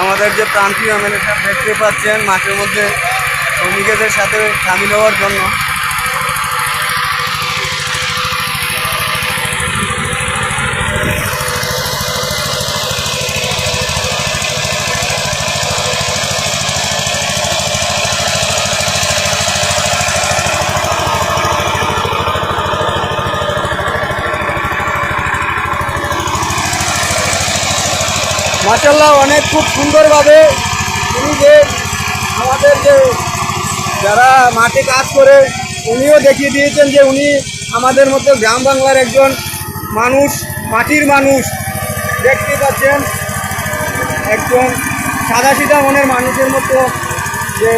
আমাদের যে প্রান্তীয় এমএলএটা দেখতে পাচ্ছেন মাঠের মধ্যে শ্রমিকদের সাথে সামিল হওয়ার জন্য। মাসাল্লাহ অনেক খুব সুন্দরভাবে উনি যে আমাদের যে যারা মাঠে কাজ করে, উনিও দেখিয়ে দিয়েছেন যে উনি আমাদের মতো গ্রাম বাংলার একজন মানুষ, মাটির মানুষ। দেখতে পাচ্ছেন, একজন সাদা সিধা মনের মানুষের মতো যে